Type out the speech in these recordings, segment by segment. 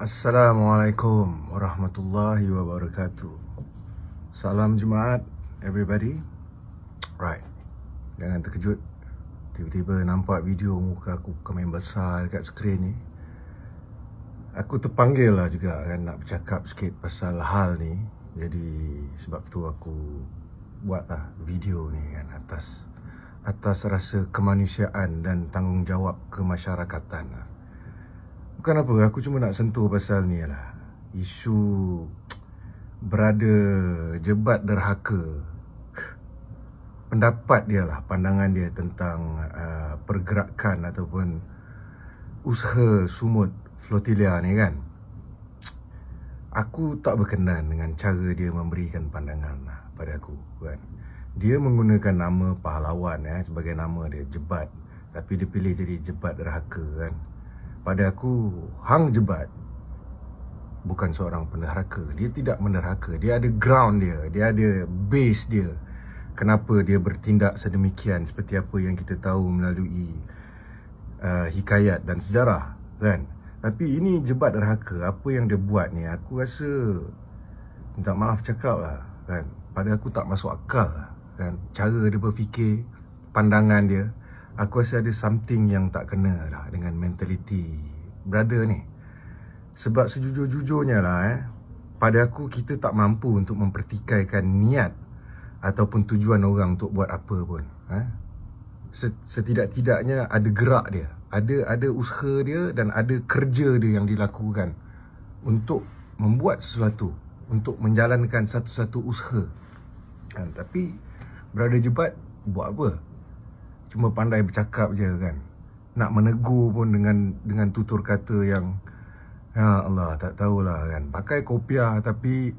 Assalamualaikum warahmatullahi wabarakatuh. Salam Jumaat everybody. Right. Jangan terkejut. Tiba-tiba nampak video muka aku bukan main besar dekat skrin ni. Aku terpanggil lah juga kan nak bercakap sikit pasal hal ni. Jadi sebab tu aku buatlah video ni kan atas atas rasa kemanusiaan dan tanggungjawab kemasyarakatan lah. Bukan apa, aku cuma nak sentuh pasal ni lah. Isu berada jebat derhaka. Pendapat dia lah, pandangan dia tentang uh, pergerakan ataupun usaha sumut flotilla ni kan. Aku tak berkenan dengan cara dia memberikan pandangan lah pada aku kan. Dia menggunakan nama pahlawan eh, sebagai nama dia, jebat. Tapi dia pilih jadi jebat derhaka kan pada aku hang jebat. Bukan seorang penderhaka dia tidak menderhaka dia ada ground dia. Dia ada base dia. Kenapa dia bertindak sedemikian seperti apa yang kita tahu melalui uh, hikayat dan sejarah kan? Tapi ini jebat derhaka. Apa yang dia buat ni aku rasa minta maaf cakap lah kan? Pada aku tak masuk akal lah kan? Cara dia berfikir pandangan dia aku rasa ada something yang tak kena lah dengan mentality brother ni. Sebab sejujur-jujurnya lah eh, pada aku kita tak mampu untuk mempertikaikan niat ataupun tujuan orang untuk buat apa pun. Eh. Setidak-tidaknya ada gerak dia, ada ada usaha dia dan ada kerja dia yang dilakukan untuk membuat sesuatu, untuk menjalankan satu-satu usaha. Kan? Tapi Brother Jebat buat apa? Cuma pandai bercakap je kan. Nak menegur pun dengan dengan tutur kata yang ya Allah tak tahulah kan. Pakai kopiah tapi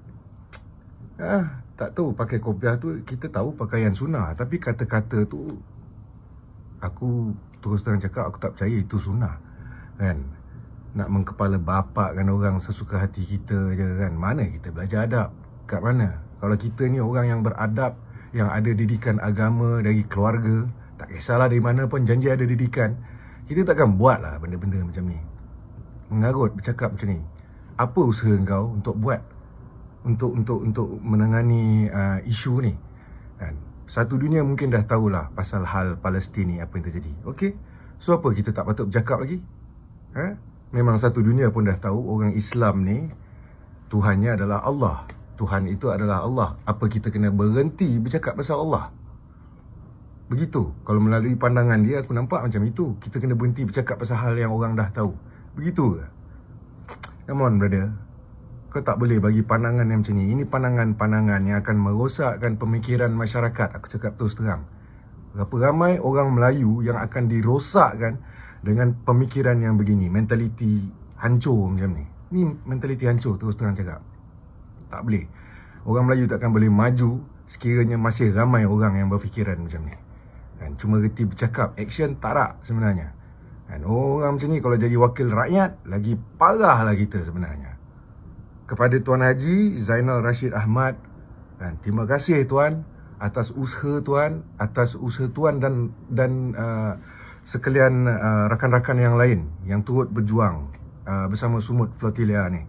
ah tak tahu pakai kopiah tu kita tahu pakaian sunnah. Tapi kata-kata tu aku terus terang cakap aku tak percaya itu sunnah kan. Nak mengkepala bapak kan orang sesuka hati kita je kan. Mana kita belajar adab? Kat mana? Kalau kita ni orang yang beradab yang ada didikan agama dari keluarga tak kisahlah dari mana pun janji ada didikan. Kita takkan buat lah benda-benda macam ni. Mengarut bercakap macam ni. Apa usaha kau untuk buat? Untuk untuk untuk menangani uh, isu ni? Kan? Satu dunia mungkin dah tahulah Pasal hal Palestin ni apa yang terjadi. Okey? So apa? Kita tak patut bercakap lagi? Ha? Memang satu dunia pun dah tahu Orang Islam ni Tuhannya adalah Allah. Tuhan itu adalah Allah. Apa kita kena berhenti bercakap pasal Allah Begitu. Kalau melalui pandangan dia aku nampak macam itu. Kita kena berhenti bercakap pasal hal yang orang dah tahu. Begitu ke? Come on brother. Kau tak boleh bagi pandangan yang macam ni. Ini pandangan-pandangan yang akan merosakkan pemikiran masyarakat. Aku cakap terus terang. Berapa ramai orang Melayu yang akan dirosakkan dengan pemikiran yang begini. Mentaliti hancur macam ni. Ni mentaliti hancur terus terang cakap. Tak boleh. Orang Melayu takkan boleh maju sekiranya masih ramai orang yang berfikiran macam ni kan? Cuma reti bercakap action tak rak sebenarnya. Kan? Orang macam ni kalau jadi wakil rakyat lagi parahlah kita sebenarnya. Kepada tuan haji Zainal Rashid Ahmad kan? Terima kasih tuan atas usaha tuan atas usaha tuan dan dan uh, sekalian uh, rakan-rakan yang lain yang turut berjuang uh, bersama Sumut Flotilla ni.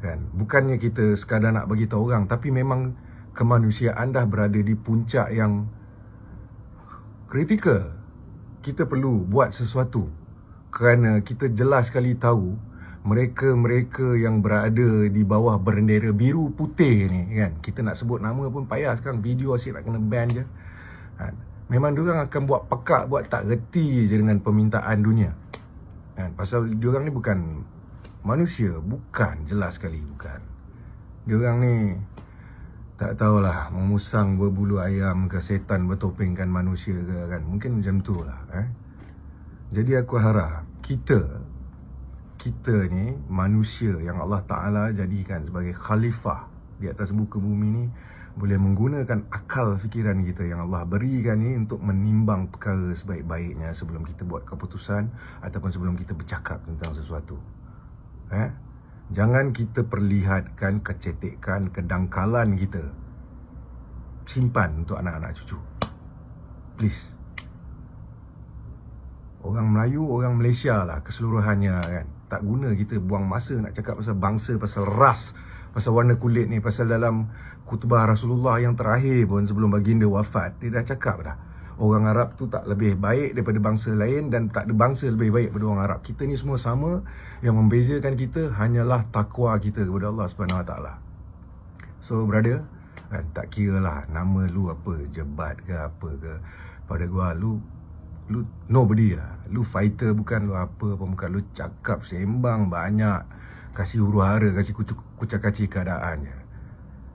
Kan? Bukannya kita sekadar nak bagi tahu orang tapi memang kemanusiaan dah berada di puncak yang kritikal kita perlu buat sesuatu kerana kita jelas sekali tahu mereka-mereka yang berada di bawah bendera biru putih ni kan? Kita nak sebut nama pun payah sekarang. Video asyik nak kena ban je. Kan memang diorang akan buat pekak buat tak reti je dengan permintaan dunia. Kan pasal diorang ni bukan manusia. Bukan jelas sekali bukan. Diorang ni tak tahulah memusang berbulu ayam ke setan bertopengkan manusia ke kan? Mungkin macam tu lah eh? Jadi aku harap kita kita ni manusia yang Allah Taala jadikan sebagai khalifah di atas muka bumi ni boleh menggunakan akal fikiran kita yang Allah berikan ni untuk menimbang perkara sebaik-baiknya sebelum kita buat keputusan ataupun sebelum kita bercakap tentang sesuatu. Eh Jangan kita perlihatkan kecetekan, kedangkalan kita. Simpan untuk anak-anak cucu. Please. Orang Melayu, orang Malaysia lah keseluruhannya kan. tak guna kita buang masa nak cakap pasal bangsa, pasal ras, pasal warna kulit ni, pasal dalam khutbah Rasulullah yang terakhir pun sebelum baginda wafat, dia dah cakap dah. Orang Arab tu tak lebih baik daripada bangsa lain dan tak ada bangsa lebih baik daripada orang Arab. Kita ni semua sama. Yang membezakan kita hanyalah takwa kita kepada Allah Subhanahu Wa Taala. So brother, kan tak kira lah nama lu apa, jebat ke apa ke. Pada gua lu lu nobody lah. Lu fighter bukan lu apa apa bukan lu cakap sembang banyak kasih huru hara, kasih kucuk kucak kaci keadaan je.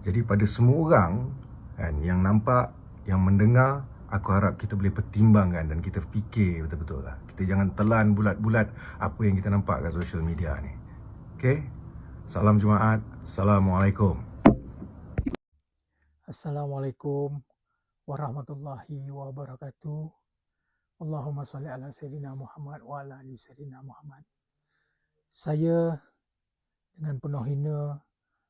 Jadi pada semua orang kan yang nampak, yang mendengar aku harap kita boleh pertimbangkan dan kita fikir betul-betul lah. Kita jangan telan bulat-bulat apa yang kita nampak kat social media ni. Okay? Salam Jumaat. Assalamualaikum. Assalamualaikum warahmatullahi wabarakatuh. Allahumma salli ala Sayyidina Muhammad wa ala ali Sayyidina Muhammad. Saya dengan penuh hina,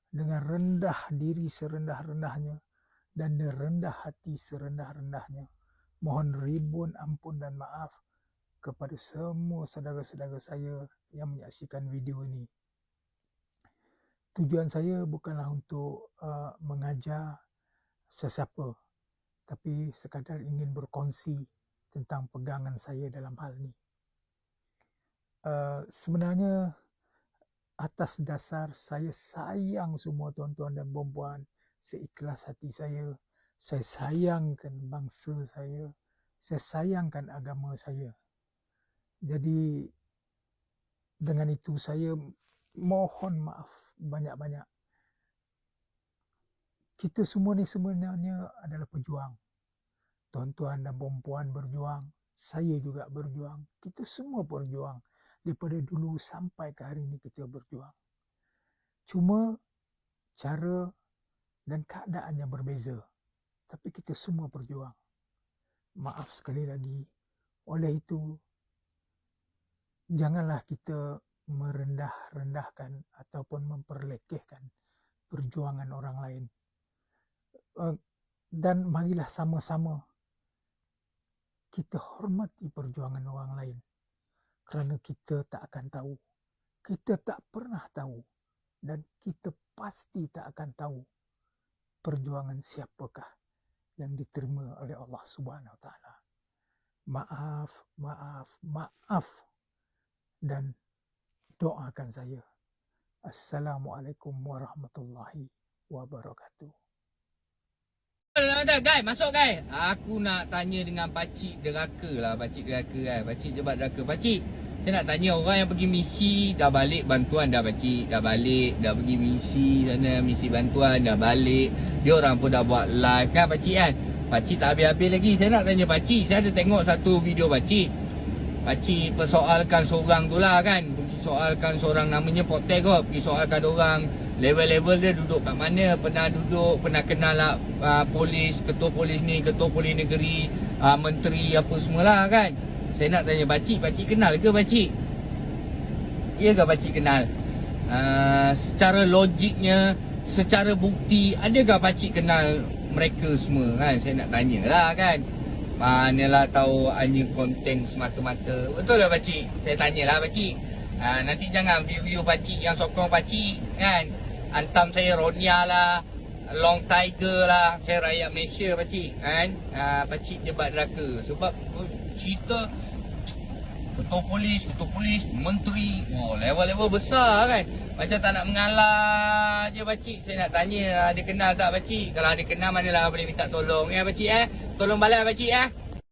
dengan rendah diri serendah-rendahnya, dan rendah hati serendah-rendahnya. Mohon ribuan ampun dan maaf kepada semua saudara-saudara saya yang menyaksikan video ini. Tujuan saya bukanlah untuk uh, mengajar sesiapa, tapi sekadar ingin berkongsi tentang pegangan saya dalam hal ini. Uh, sebenarnya atas dasar saya sayang semua tuan-tuan dan puan-puan seikhlas hati saya. Saya sayangkan bangsa saya. Saya sayangkan agama saya. Jadi dengan itu saya mohon maaf banyak-banyak. Kita semua ni sebenarnya adalah pejuang. Tuan-tuan dan perempuan berjuang. Saya juga berjuang. Kita semua berjuang. Daripada dulu sampai ke hari ini kita berjuang. Cuma cara dan keadaannya berbeza. Tapi kita semua berjuang. Maaf sekali lagi. Oleh itu, janganlah kita merendah-rendahkan ataupun memperlekehkan perjuangan orang lain. Eh, dan marilah sama-sama kita hormati perjuangan orang lain. Kerana kita tak akan tahu. Kita tak pernah tahu. Dan kita pasti tak akan tahu perjuangan siapakah yang diterima oleh Allah Subhanahu Wa Taala. Maaf, maaf, maaf dan doakan saya. Assalamualaikum warahmatullahi wabarakatuh. Dah, guys, masuk guys. Aku nak tanya dengan pakcik deraka lah, pakcik deraka kan. Pakcik jebat deraka. Pakcik, saya nak tanya orang yang pergi misi dah balik bantuan dah pakcik dah balik dah pergi misi sana misi bantuan dah balik. Dia orang pun dah buat live. Kan pakcik kan? Pakcik tak habis-habis lagi. Saya nak tanya pakcik saya ada tengok satu video pakcik. Pakcik persoalkan seorang tu lah kan? Pergi soalkan seorang namanya Potek kot. Pergi soalkan orang. Level-level dia duduk kat mana? Pernah duduk pernah kenal lah uh, polis ketua polis ni ketua polis negeri uh, menteri apa semualah kan saya nak tanya pakcik, pakcik kenal ke pakcik? Ya ke pakcik kenal? Uh, secara logiknya, secara bukti, adakah pakcik kenal mereka semua kan? Saya nak tanya lah kan. Manalah tahu hanya konten semata-mata. Betul lah pakcik? Saya tanyalah pakcik. Uh, nanti jangan video-video pakcik yang sokong pakcik kan. Antam saya Ronia lah. Long Tiger lah. Saya rakyat Malaysia pakcik kan. Uh, pakcik jebat neraka. Sebab oh, cerita ketua polis, ketua polis, menteri. Oh, level-level besar kan. Macam tak nak mengalah je pakcik. Saya nak tanya ada kenal tak pakcik? Kalau ada kenal manalah boleh minta tolong ya pakcik eh. Tolong balas pakcik eh.